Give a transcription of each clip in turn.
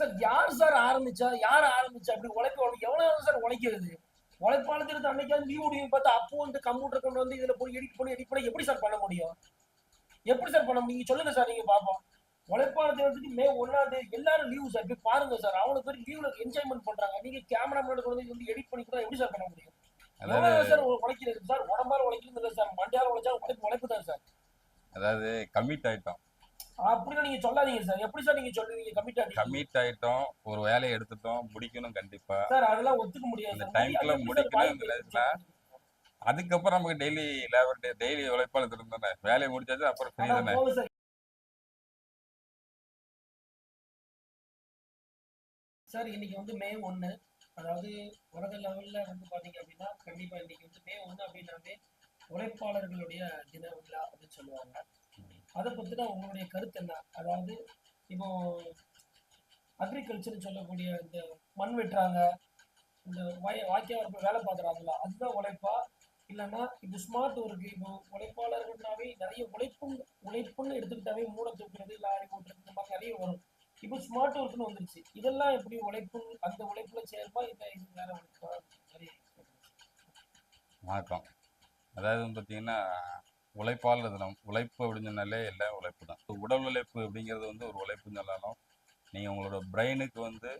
Sir யார் sir ஆரம்பிச்சா யார் ஆரம்பிச்சா அப்படி உழைப்பு எவ்வளவு நேரம் சார் உழைக்கிறது? உழைப்பாளர் தினத்தை அன்னைக்கு லீவ் முடியும் பார்த்தா அப்போ வந்து கம்ப்யூட்டர் கொண்டு வந்து இதுல போய் எடிட் பண்ணி எடிட் பண்ணி எப்படி சார் பண்ண முடியும்? எப்படி சார் பண்ண முடியும்? சொல்லுங்க சார் நீங்க பாப்போம். உழைப்பாளர் தினத்துக்கு மே ஒன்னாம் தேதி எல்லாரும் லீவு சார் போய் பாருங்க சார். அவ்வளவு பேர் லீவ்ல என்ஜாய்மெண்ட் பண்றாங்க. நீங்க கேமரா முன்னாடி கொண்டு வந்து எடிட் பண்ணி கூட எப்படி சார் பண்ண முடியும்? சார் உழைக்கிறது? சார் உடம்பால உழைக்கிறது இல்லை சார் மண்டையால உழைச்சா உழைப்பு உழைப்பு தான் சார். அதாவது கமிட் ஆயிட்டோம். அப்படின்னு நீங்க சொல்லாதீங்க சார். எப்படி சார் நீங்க சொல்லுவீங்க? கமிட் ஆகி கமிட் ஆயிட்டோம். ஒரு வேலையை எடுத்துட்டோம். முடிக்கணும் கண்டிப்பா. சார் அதெல்லாம் ஒத்துக்க முடியாது இந்த வாய்ப்பு இருக்கு? அதுக்கப்புறம் நமக்கு டெய்லி லேபர் டே டெய்லி உழைப்பாளர் இருந்தானே வேலையை முடிச்சாச்சு அப்புறம் ஃப்ரீ தானே. சார். இன்னைக்கு வந்து மே ஒன்று அதாவது உலக லெவல்ல வந்து பாத்தீங்க அப்படின்னா கண்டிப்பா இன்னைக்கு வந்து மே ஒன்று அப்படின்னாவே உழைப்பாளர்களுடைய தின விழா அப்படின்னு சொல்லுவாங்க. அதை பற்றின உங்களுடைய கருத்து என்ன? அதாவது இப்போ அக்ரிகல்ச்சர்னு சொல்லக்கூடிய இந்த மண் வெட்டுறாங்க இந்த வய வாக்கியாளர்கள் வேலை பார்க்குறாங்களா அதுதான் உழைப்பா? இல்லைன்னா இது ஸ்மார்ட் ஒர்க்கு இப்போ உழைப்பாளர்கள்னாவே நிறைய உழைப்பும் உழைப்புன்னு எடுத்துக்கிட்டாவே மூட தூக்குறது லாரி ஓட்டுறது இந்த மாதிரி நிறைய வரும். இப்போ ஸ்மார்ட் ஒர்க்னு வந்துருச்சு. இதெல்லாம் எப்படி உழைப்பு அந்த உழைப்புல சேர்ப்பா இல்லை இது வேற உழைப்பா? நிறைய மாற்றம். அதாவது வந்து பார்த்தீங்கன்னா உழைப்பால் தினம் உழைப்பு அப்படின்னு சொன்னாலே எல்லாம் உழைப்பு தான். உடல் உழைப்பு அப்படிங்கிறது வந்து ஒரு உழைப்புன்னு சொன்னாலும் நீங்கள் உங்களோட பிரெயினுக்கு வந்து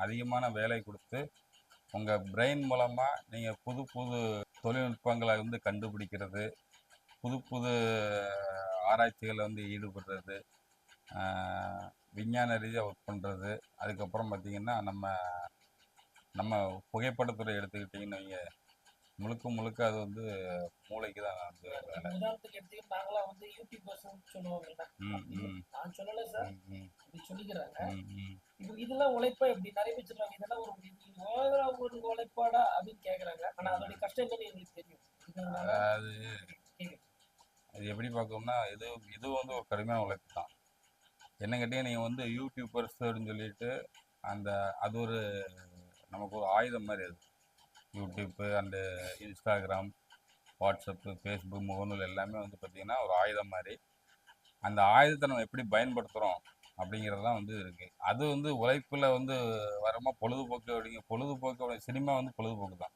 அதிகமான வேலை கொடுத்து உங்கள் பிரெயின் மூலமாக நீங்கள் புது புது தொழில்நுட்பங்களை வந்து கண்டுபிடிக்கிறது புது புது ஆராய்ச்சிகளை வந்து ஈடுபடுறது விஞ்ஞான ரீதியாக ஒர்க் பண்ணுறது அதுக்கப்புறம் பார்த்திங்கன்னா நம்ம நம்ம புகைப்படத்துறை எடுத்துக்கிட்டிங்கன்னு வைங்க முழுக்க முழுக்க அது வந்து மூளைக்கு தான் வந்து உதாரணத்துக்கு நாங்களாம் வந்து யூடியூபர்ஸ் ம் நான் சொல்லலை சார் அப்படி சொல்லிக்கிறாங்க. இப்போ இதெல்லாம் உழைப்பா எப்படி நிறைய பேர் சொல்றாங்க இதெல்லாம் ஒரு ஓவரா ஒரு உழைப்பாடா அப்படின்னு கேக்குறாங்க. ஆனா அதோட கஷ்டம் என்னன்னு எங்களுக்கு தெரியும். அதாவது. அது எப்படி பார்க்கணும்னா இது இது வந்து ஒரு கடுமையான உழைப்பு தான். என்ன கேட்டீங்க நீங்கள் வந்து யூடியூபர்ஸ் அப்படின்னு சொல்லிட்டு அந்த அது ஒரு நமக்கு ஒரு ஆயுதம் மாதிரி அது. YouTube and Instagram WhatsApp Facebook முகநூல் எல்லாமே வந்து பார்த்திங்கன்னா ஒரு ஆயுதம் மாதிரி. அந்த ஆயுதத்தை நம்ம எப்படி பயன்படுத்துகிறோம் அப்படிங்கிறது தான் வந்து இருக்குது அது வந்து உழைப்பில் வந்து வரமா? பொழுதுபோக்கு அப்படிங்க பொழுதுபோக்கு சினிமா வந்து பொழுதுபோக்கு தான்.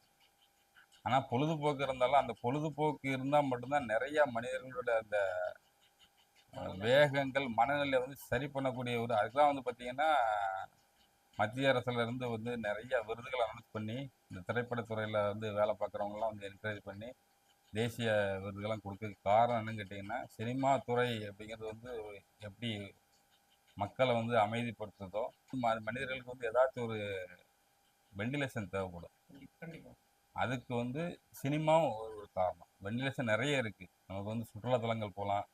ஆனால் பொழுதுபோக்கு இருந்தாலும் அந்த பொழுதுபோக்கு இருந்தால் மட்டும்தான் நிறையா மனிதர்களோட அந்த வேகங்கள் மனநிலை வந்து சரி பண்ணக்கூடிய ஒரு அதுதான் வந்து பார்த்திங்கன்னா மத்திய அரசுல இருந்து வந்து நிறைய விருதுகளை அனௌன்ஸ் பண்ணி இந்த திரைப்படத்துறையில் வந்து வேலை பார்க்குறவங்கலாம் வந்து என்கரேஜ் பண்ணி தேசிய விருதுகள்லாம் கொடுக்கறதுக்கு காரணம் என்னன்னு கேட்டிங்கன்னா சினிமா துறை அப்படிங்கிறது வந்து எப்படி மக்களை வந்து அமைதிப்படுத்துதோ ம- மனிதர்களுக்கு வந்து ஏதாச்சும் ஒரு வெண்டிலேஷன் தேவைப்படும். அதுக்கு வந்து சினிமாவும் ஒரு ஒரு காரணம். வெண்டிலேஷன் நிறைய இருக்குது நமக்கு வந்து சுற்றுலாத்தலங்கள் போகலாம்.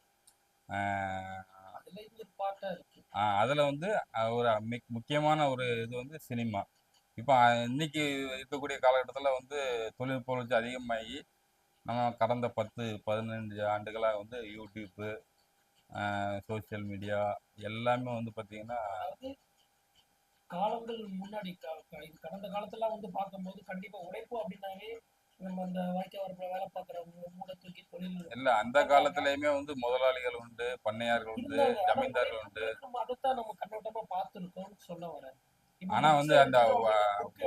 அதில் வந்து ஒரு மிக் முக்கியமான ஒரு இது வந்து சினிமா. இப்போ இன்னைக்கு இருக்கக்கூடிய காலகட்டத்தில் வந்து தொழில்நுட்ப வளர்ச்சி அதிகமாகி நம்ம கடந்த பத்து பதினஞ்சு ஆண்டுகளாக வந்து யூடியூப்பு சோஷியல் மீடியா எல்லாமே வந்து பார்த்திங்கன்னா காலங்கள் முன்னாடி கடந்த காலத்தெல்லாம் வந்து பார்க்கும்போது கண்டிப்பாக உழைப்பு அப்படின்னாவே நம்ம அந்த வாய்க்கா வரப்புல வேலை பார்க்குறவங்க மூட தூக்கி தொழில் இல்லை அந்த காலத்துலேயுமே வந்து முதலாளிகள் உண்டு பண்ணையார்கள் உண்டு ஜமீன்தார்கள் உண்டு. நம்ம அதைத்தான் நம்ம கண்ணோட்டமா பார்த்துருக்கோம்னு சொல்ல வரேன். ஆனா வந்து அந்த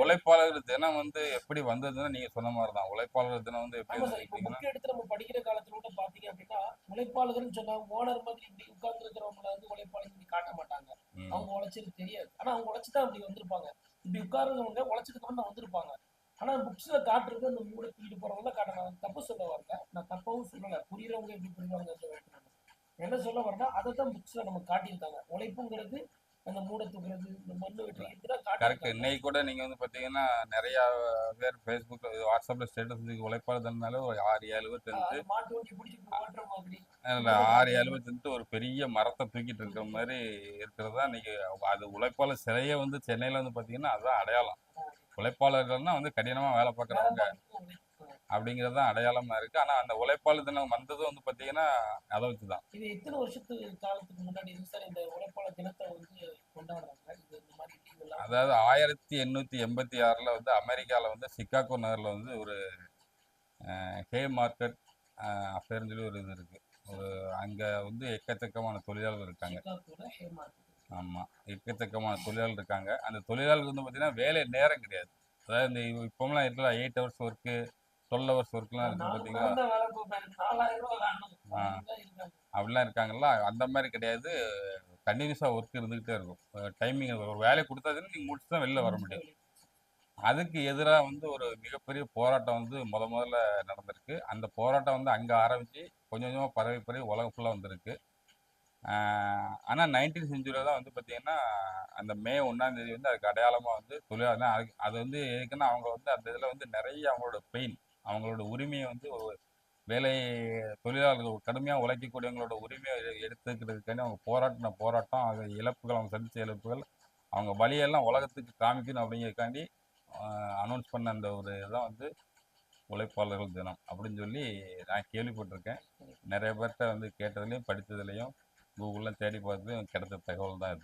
உழைப்பாளர் தினம் வந்து எப்படி வந்ததுன்னா நீங்க சொன்ன மாதிரி தான் உழைப்பாளர் தினம் வந்து எப்படி புக் எடுத்து நம்ம படிக்கிற காலத்துல கூட பாத்தீங்க அப்படின்னா உழைப்பாளர்கள்னு சொன்னா ஓனர் மாதிரி இப்படி உட்கார்ந்து இருக்கிறவங்கள வந்து உழைப்பாளர் காட்ட மாட்டாங்க. அவங்க உழைச்சது தெரியாது. ஆனா அவங்க உழைச்சுதான் அப்படி வந்திருப்பாங்க. இப்படி உட்கார்றவங்க உழைச்சதுக்கு வந்து வந்திருப்பாங்க. ஆனா புக்ஸ்ல காட்டுறது அந்த மூட தூக்கிட்டு காட்டணும் நான் தப்பு சொல்ல வரல. நான் தப்பாவும் சொல்லல. புரியறவங்க எப்படி புரியுவாங்க என்ன சொல்ல வரேன்னா அதை தான் புக்ஸ்ல நம்ம காட்டியிருக்காங்க. உழைப்புங்கிறது அந்த மூட தூக்குறது இந்த மண்ணு வெட்டுறது கரெக்ட் இன்னைக்கு கூட நீங்க வந்து பாத்தீங்கன்னா நிறைய பேர் ஃபேஸ்புக் வாட்ஸ்அப்ல ஸ்டேட்டஸ் உழைப்பாளர் தினம்னாலே ஒரு ஆறு ஏழு பேர் மாட்டு வண்டி பிடிச்சி மாதிரி. அதுல ஆறு ஏழு பேர் தெரிஞ்சு ஒரு பெரிய மரத்தை தூக்கிட்டு இருக்கிற மாதிரி இருக்கிறது தான் இன்னைக்கு. அது உழைப்பாளர் சிலையே வந்து சென்னையில வந்து பாத்தீங்கன்னா அதுதான் அடையாளம். உழைப்பாளர்கள்னா வந்து கடினமா வேலை பார்க்குறவங்க அப்படிங்கிறது தான் அடையாளமா இருக்கு. ஆனா அந்த உழைப்பாளர் தினம் வந்ததும் வந்து பாத்தீங்கன்னா அதை வச்சு தான் இது எத்தனை வருஷத்து காலத்துக்கு முன்னாடி சார் இந்த உழைப்பாளர் தினத்தை வந்து கொண்டாடுறாங்க? அதாவது ஆயிரத்தி எண்ணூற்றி எண்பத்தி ஆறில் வந்து அமெரிக்காவில் வந்து சிக்காகோ நகரில் வந்து ஒரு ஹே மார்க்கெட் அஃபேர்னு சொல்லி ஒரு இது இருக்குது ஒரு அங்கே வந்து எக்கச்சக்கமான தொழிலாளர்கள் இருக்காங்க. சிகாகோல ஹேமார்க் ஆமா. எக்கச்சக்கமான தொழிலாளர் இருக்காங்க. அந்த தொழிலாளருக்கு வந்து பார்த்தீங்கன்னா வேலை நேரம் கிடையாது. அதாவது இந்த இப்ப- இப்போமெல்லாம் இருக்குல்ல eight hours work twelve hours ஒர்க்லாம் இருக்கு நான் பார்த்தீங்களா ஆ. அப்படிலாம் இருக்காங்கல்ல? அந்த மாதிரி கிடையாது. கண்டினியூஸாக ஒர்க் இருந்துகிட்டே இருக்கும். டைமிங் ஒரு வேலையை கொடுத்தாதுன்னு நீங்கள் முடிச்சு தான் வெளில வர முடியும். அதுக்கு எதிராக வந்து ஒரு மிகப்பெரிய போராட்டம் வந்து முத முதல்ல நடந்திருக்கு. அந்த போராட்டம் வந்து அங்கே ஆரம்பித்து கொஞ்சம் கொஞ்சமாக பரவி பரவி உலகம் ஃபுல்லாக வந்திருக்கு. ஆனால் நைன்டீன் செஞ்சுரியில் தான் வந்து பார்த்தீங்கன்னா அந்த மே ஒன்றாந்தேதி வந்து அதுக்கு அடையாளமாக வந்து தொழிலாளர் அது வந்து எதுக்குன்னா அவங்க வந்து அந்த இதில் வந்து நிறைய அவங்களோட பெயின் அவங்களோட உரிமையை வந்து ஒரு வேலை தொழிலாளர்கள் கடுமையாக உழைக்கக்கூடியவங்களோட உரிமையை எடுத்துக்கிறதுக்காண்டி அவங்க போராட்டின போராட்டம் அது இழப்புகள் அவங்க சந்தித்த இழப்புகள் அவங்க வழியெல்லாம் உலகத்துக்கு காமிக்கணும் அப்படிங்கிறதுக்காண்டி அனௌன்ஸ் பண்ண அந்த ஒரு இதுதான் வந்து உழைப்பாளர்கள் தினம் அப்படின்னு சொல்லி நான் கேள்விப்பட்டிருக்கேன். நிறைய பேர்கிட்ட வந்து கேட்டதுலேயும் படித்ததுலேயும் கூகுளில் தேடி பார்த்ததுலையும் கிடைச்ச தகவல் தான்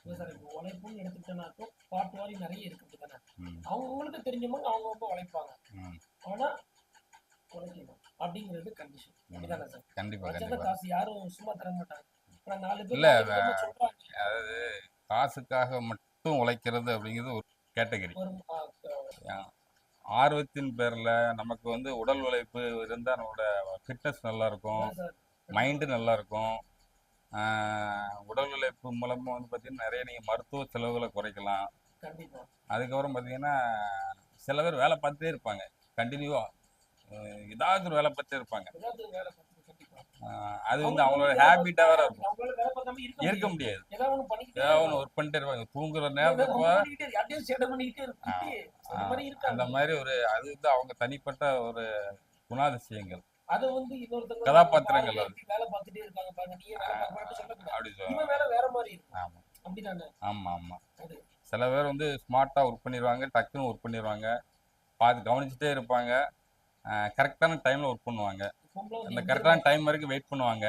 இல்ல சார் இப்போ உழைப்புன்னு எடுத்துக்கிட்டோம்னாக்கும் பாட்டு வாரி நிறைய இருக்குது தானே. ம். அவங்கவுங்களுக்கு தெரிஞ்சவங்க அவங்கவுங்க உழைப்பாங்க. ம். ஆனா உழைக்கணும் அப்படிங்கிறது கண்டிஷன் அப்படிதானே சார்? கண்டிப்பாக வச்சத கண்டிப்பாக காசு யாரும் சும்மா தர மாட்டாங்க. ஆனா நாலு பேர் இல்ல, நாலு விதமா சொல்றாங்க. அதாவது காசுக்காக மட்டும் உழைக்கிறது அப்படிங்கிறது ஒரு கேட்டகரி ஆர்வத்தின் பேரில் நமக்கு வந்து உடல் உழைப்பு இருந்தால் நம்மளோட ஃபிட்னஸ் நல்லா இருக்கும். மைண்டு நல்லா இருக்கும் ஆஹ் உடல் உழைப்பு மூலமாக வந்து பார்த்தீங்கன்னா நிறைய நீங்கள் மருத்துவ செலவுகளை குறைக்கலாம். அதுக்கப்புறம் பார்த்தீங்கன்னா சில பேர் வேலை பார்த்துட்டே இருப்பாங்க. கண்டினியூவாக ஏதாவது ஒரு வேலை பார்த்துட்டே இருப்பாங்க. பார்த்து ஆஹ் அது வந்து அவங்களோட ஹேபிட்டாக வேற இருக்கும். இருக்க முடியாது. ஏதாவது இருப்பாங்க. ஒன்று ஒர்க் பண்ணிட்டே இருப்பாங்க. தூங்குற நேரத்துக்கு அந்த மாதிரி ஒரு அது வந்து அவங்க தனிப்பட்ட ஒரு குணாதிசயங்கள். அத வந்து இன்னொருத்தங்க கதாபாத்திரங்கள் வேலை பார்த்துட்டே இருக்காங்க பாருங்க. பார்க்கணும்னு சொல்லக்கூடாது வேலை வேற மாதிரி இருக்கும். ஆமாம் அப்படிதானே? ஆமாம் அது. சில பேர் வந்து ஸ்மார்ட்டாக ஒர்க் பண்ணிடுவாங்க டக்குன்னு ஒர்க் பண்ணிடுவாங்க பார்த்து கவனிச்சுட்டே இருப்பாங்க. கரெக்டான டைமில் ஒர்க் பண்ணுவாங்க. அந்த கரெக்டான டைம் வரைக்கும் வெயிட் பண்ணுவாங்க.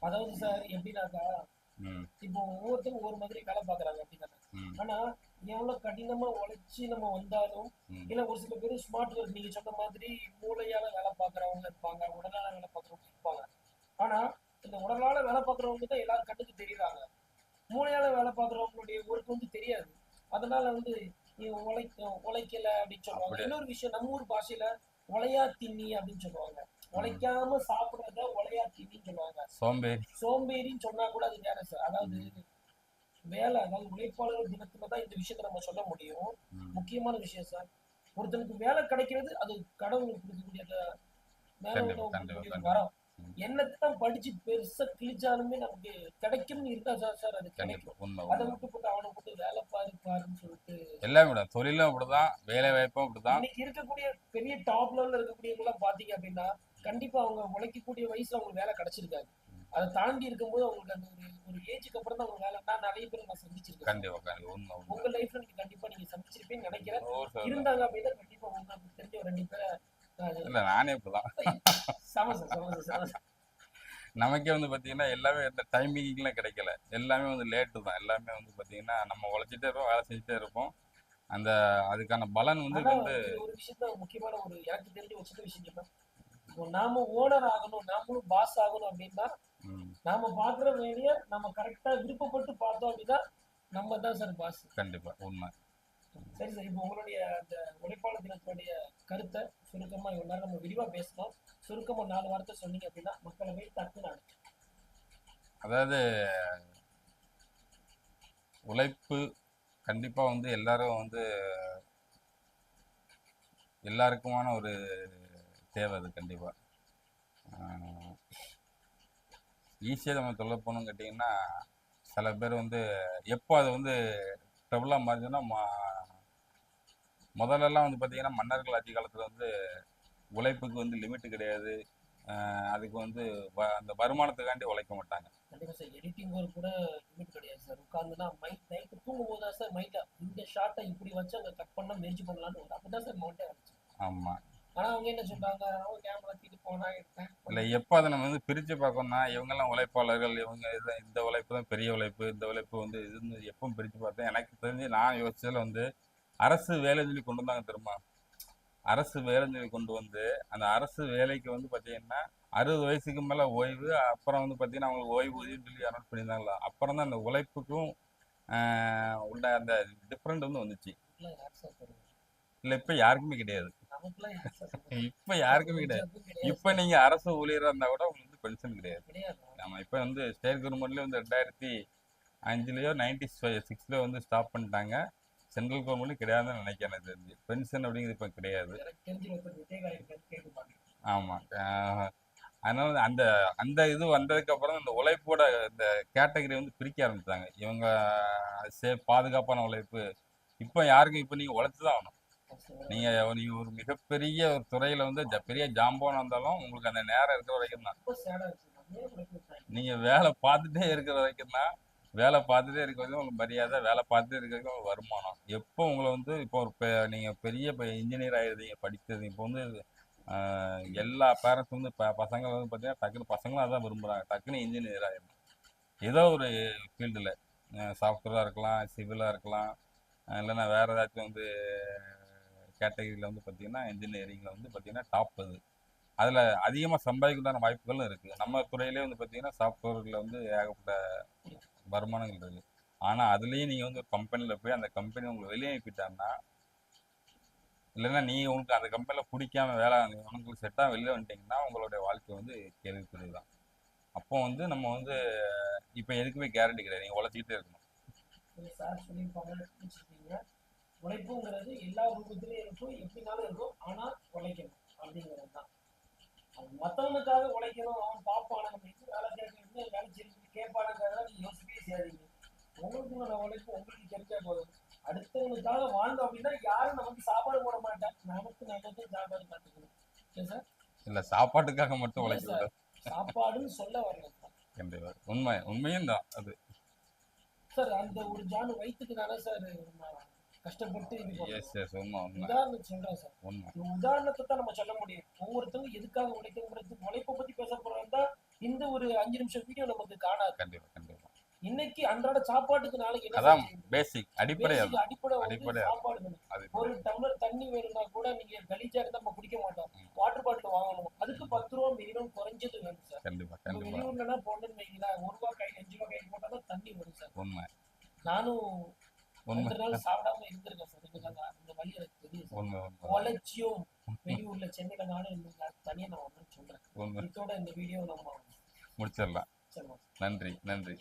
அதாவது சார் எப்படின்னாக்கா இப்போ ஒவ்வொருத்தரும் ஒவ்வொரு மாதிரி வேலை பார்க்கறாங்க அப்படிதானே? ம். ஆனா எவ்வளவு கடினமா உழைச்சி நம்ம வந்தாலும். இல்ல ஒரு சில பேர் ஸ்மார்ட் ஒர்க் நீங்க சொன்ன மாதிரி மூளையால வேலை பார்க்கறவங்க இருப்பாங்க உடலால வேலை பார்க்கறவங்க இருப்பாங்க. ஆனா இந்த உடலால வேலை பார்க்கறவங்க தான் எல்லாரும் கண்ணுக்கு தெரியுறாங்க. மூளையால வேலை பார்க்கறவங்களுடைய ஒர்க் வந்து தெரியாது. அதனால வந்து நீ உழைக்க உழைக்கல அப்படின்னு சொல்லுவாங்க. இன்னொரு விஷயம் நம்ம ஊர் பாஷையில உழையா திண்ணி அப்படின்னு சொல்லுவாங்க. உழைக்காம சாப்பிடுறத உழையா திண்ணின்னு சொல்லுவாங்க. சோம்பேறி. சோம்பேறின்னு சொன்னா கூட அது வேற சார். அதாவது வேலை அதாவது உழைப்பாளர் தினத்துல தான் இந்த விஷயத்த நம்ம சொல்ல முடியும். முக்கியமான விஷயம் சார் ஒருத்தனுக்கு வேலை கிடைக்கிறது அது கடவுளுக்கு கொடுக்கக்கூடிய மேல. வரம். என்னத்தான் படிச்சு பெருசா கிழிச்சாலுமே நமக்கு கிடைக்கும்னு இருக்கா சார் சார் அது கிடைக்கும். அதை விட்டு போட்டு அவனை போட்டு வேலை பாரு பாருன்னு சொல்லிட்டு எல்லாமே விட தொழிலும் அப்படிதான் வேலை வாய்ப்பும் அப்படிதான். இன்னைக்கு இருக்கக்கூடிய பெரிய டாப் லெவல்ல இருக்கக்கூடியவங்க எல்லாம் பாத்தீங்க அப்படின்னா கண்டிப்பா அவங்க உழைக்கக்கூடிய வயசுல அவங்களுக்கு வேலை கிடைச்சிருக்காது. அதை தாண்டி இருக்கும்போது அவங்களுக்கு அந்த ஒரு ஒரு ஏஜுக்கு அப்புறம் தான் அவங்க வேலை. நான் நிறைய பேர் நான் சந்திச்சிருக்கேன். கண்டிப்பா உங்க லைஃப்ல நீங்க கண்டிப்பா நீங்க சந்திச்சிருப்பீங்கன்னு நினைக்கிறேன். இருந்தாங்க அப்படின்னா கண்டிப்பா உங்களுக்கு தெரிஞ்ச ஒரு ரெண்டு பேரை இல்ல நானே இப்படிதான் சம சார் சம சார் சம. சார் நமக்கே வந்து பாத்தீங்கன்னா எல்லாமே இந்த டைமிங்லாம் கிடைக்கல. எல்லாமே வந்து லேட்டு தான். எல்லாமே வந்து பாத்தீங்கன்னா நம்ம உழைச்சிட்டே இருப்போம் வேலை செஞ்சுட்டே இருப்போம். அந்த அதுக்கான பலன் வந்து வந்து ஒரு விஷயத்த முக்கியமான ஒரு எனக்கு தெரிஞ்ச ஒரு சின்ன விஷயம் நாம ஓனர் ஆகணும் நாமளும் பாஸ் ஆகணும் அப்படின்னா நாம பாக்குற வேலையை நம்ம கரெக்டா விருப்பப்பட்டு பார்த்தோம் அப்படின்னா நம்ம தான் சார் பாஸ் கண்டிப்பா உண்மை. சரி சார் இப்போ உங்களுடைய அந்த உழைப்பாளர் தினத்தினுடைய கருத்தை சுருக்கமா இவ்வளவு நேரம் நம்ம விரிவா பேசணும் சுருக்கமா நாலு வார்த்தை சொன்னீங்க அப்படின்னா மக்களை போய் அடிச்சு. அதாவது உழைப்பு கண்டிப்பா வந்து எல்லாரும் வந்து எல்லாருக்குமான ஒரு தேவை அது கண்டிப்பா. ஈஸியாக நம்ம சொல்ல போகணும்னு கேட்டிங்கன்னா சில பேர் வந்து எப்போ அது வந்து ட்ரபுளாக மாறிச்சுன்னா முதல்லலாம் வந்து பார்த்தீங்கன்னா மன்னர்கள் ஆட்சி காலத்தில் வந்து உழைப்புக்கு வந்து லிமிட்டு கிடையாது. அதுக்கு வந்து வ- அந்த வருமானத்துக்காண்டி உழைக்க மாட்டாங்க. கண்டிப்பா சார் எடிட்டிங் ஒர்க் கூட லிமிட் கிடையாது சார் உட்காந்துனா மைண்ட் நைட்டு தூங்கும் போது தான் சார் மைண்டா இந்த ஷார்ட்டை இப்படி வச்சு அங்க கட் பண்ணா முயற்சி பண்ணலாம்னு வரும். அப்பதான் சார் மவுண்டே ஆமாம் ஆனா அவங்க என்ன சொல்றாங்க? அவன் கேமரா தூக்கிட்டு போனா எடுத்தேன் இல்லை எப்போ அதை நம்ம வந்து பிரித்து பார்க்கணும்னா இவங்கெல்லாம் உழைப்பாளர்கள் இவங்க இந்த உழைப்பு தான் பெரிய உழைப்பு இந்த உழைப்பு வந்து இதுன்னு எப்போ பிரித்து பார்த்தேன். எனக்கு தெரிஞ்சு நான் யோசிச்சதில் வந்து அரசு வேலை சொல்லி கொண்டு வந்தாங்க தெரியுமா? அரசு வேலைன்னு சொல்லி கொண்டு வந்து அந்த அரசு வேலைக்கு வந்து பார்த்தீங்கன்னா அறுபது வயசுக்கு மேலே ஓய்வு அப்புறம் வந்து பார்த்தீங்கன்னா அவங்களுக்கு ஓய்வூதியம் சொல்லி அனௌன்ஸ் பண்ணியிருந்தாங்களா? அப்புறம் தான் அந்த உழைப்புக்கும் ஆஹ், உள்ள அந்த டிஃப்ரெண்ட் வந்து வந்துச்சு? இல்லை இப்போ யாருக்குமே கிடையாது. இப்போ யாருக்குமே கிடையாது. இப்போ நீங்க அரசு ஊழியராக இருந்தால் கூட உங்களுக்கு பென்ஷன் கிடையாது. நம்ம இப்போ வந்து ஸ்டேட் கவர்மெண்ட்லேயே வந்து ரெண்டாயிரத்தி அஞ்சுலேயோ நைன்டி சிக்ஸ்லேயோ வந்து ஸ்டாப் பண்ணிட்டாங்க. சென்ட்ரல் கவர்மெண்ட்டும் கிடையாதுன்னு நினைக்கிறேன். எனக்கு தெரிஞ்சு பென்ஷன் அப்படிங்கிறது இப்போ கிடையாது. ஆமாம் அதனால அந்த அந்த இது வந்ததுக்கு அப்புறம் இந்த உழைப்போட இந்த கேட்டகரி வந்து பிரிக்க ஆரம்பிச்சாங்க இவங்க சே பாதுகாப்பான உழைப்பு. இப்போ யாருக்கும் இப்போ நீங்கள் உழைச்சி தான் ஆகணும். நீங்கள் நீங்கள் ஒரு மிகப்பெரிய ஒரு துறையில் வந்து பெரிய ஜாம்போன் இருந்தாலும் உங்களுக்கு அந்த நேரம் இருக்கிற வரைக்கும் தான். நீங்க நீங்கள் வேலை பார்த்துட்டே இருக்கிற வரைக்கும் தான் வேலை பார்த்துட்டே இருக்க வரைக்கும் உங்களுக்கு மரியாதை வேலை பார்த்துட்டே இருக்க வரைக்கும் வருமானம். எப்போ உங்களை வந்து இப்போ ஒரு பெ நீங்கள் பெரிய இன்ஜினியர் ஆகிடுறீங்க படித்தது இப்போ வந்து ஆஹ், எல்லா பேரண்ட்ஸ் வந்து ப பசங்க வந்து பார்த்தீங்கன்னா டக்குனு பசங்களும் அதான் விரும்புகிறாங்க டக்குன்னு இன்ஜினியர் ஆகிடும் ஏதோ ஒரு ஃபீல்டில் சாஃப்ட்வேராக இருக்கலாம் சிவிலாக இருக்கலாம் இல்லைன்னா வேறு ஏதாச்சும் வந்து கேட்டகரியில் வந்து பார்த்தீங்கன்னா இன்ஜினியரிங்கில் வந்து பார்த்தீங்கன்னா டாப் அது அதில் அதிகமாக சம்பாதிக்கிறதான வாய்ப்புகளும் இருக்குது நம்ம துறையிலே வந்து பார்த்தீங்கன்னா சாஃப்ட்வேரில் வந்து ஏகப்பட்ட வருமானங்கள் இருக்குது ஆனால் அதுலேயும் நீங்கள் வந்து ஒரு கம்பெனியில் போய் அந்த கம்பெனி உங்களுக்கு வெளியே அனுப்பிட்டாங்கன்னா இல்லைன்னா நீங்கள் உங்களுக்கு அந்த கம்பெனியில் பிடிக்காம வேலை உனக்கு செட்டாக வெளியே வந்துட்டிங்கன்னா உங்களுடைய வாழ்க்கை வந்து கேள்விக்குறி தான் அப்போ வந்து நம்ம வந்து இப்போ எதுக்குமே கேரண்டி கிடையாது. நீங்கள் உழைச்சிக்கிட்டே இருக்கணும். உழைப்புங்கிறது எல்லா ரூபத்திலையும் இருக்கும் எப்படினாலும் இருக்கும். ஆனா உழைக்கணும் அப்படிங்கிறது தான். அது மத்தவனுக்காக உழைக்கணும் அவன் பாப்பான நம்ம எது வேலை கேட்கணும் வேலை செய்யணும் கேட்பானுங்கிறத நீங்க யோசிக்கவே செய்யாதீங்க. உங்களுக்குள்ள உழைப்பு உங்களுக்கு தெரிஞ்சா போதும். அடுத்தவனுக்காக வாழ்ந்தோம் அப்படின்னா யாரும் நமக்கு சாப்பாடு போட மாட்டான். நமக்கு தான் சாப்பாடு பார்த்துக்கணும். சார்? இல்லை சாப்பாட்டுக்காக மட்டும் இல்ல உழைக்க சார். கூடாது சாப்பாடுன்னு சொல்ல வரல உண்மை உண்மையும் தான் அது. சார் அந்த ஒரு ஜானு வயிற்றுக்கு தானே சார் கஷ்டப்பட்டு சொல்றேன் சார். உதாரணத்தை தான் நம்ம சொல்ல முடியும். ஒவ்வொருத்தவங்க எதுக்காக உழைக்கணுங்கிறது உழைப்பை பத்தி பேச போறதா இந்த ஒரு அஞ்சு நிமிஷம் வீடியோ நமக்கு காணாது. கண்டிப்பாக கண்டிப்பாக இன்னைக்கு அன்றாட சாப்பாட்டுக்கு நாளைக்கு அதான்? பேசிக் அடிப்படை அடிப்படை அடிப்படை. சாப்பாடு ஒரு டம்ளர் தண்ணி வேணும்னா கூட நீங்க கலீஜா இருந்தா நம்ம குடிக்க மாட்டோம். வாட்டர் பாட்டில் வாங்கணும். அதுக்கு பத்து ரூபா மினிமம் குறைஞ்சது வேணும் சார். கண்டிப்பாக நம்ம கண்டிப்பாக வெளியூர்லனா போனோம்னு வைங்களேன் ஒரு ரூபா கையில் அஞ்சு ரூபா கையில் போட்டா தான் தண்ணி வரும் சார். உண்மை. நானும் உண்மை ரெண்டு நாள் சாப்பிடாம இருந்திருக்கேன் சார் எனக்கு அந்த அந்த வழி எனக்கு தெரியும் சார் உழைச்சியும் வெளியூர்ல சென்னையில நானும் தனியா நான் ஒன்றும் சொல்றேன். இதோட இந்த வீடியோ நம்ம முடிச்சிடலாம். நன்றி நன்றி.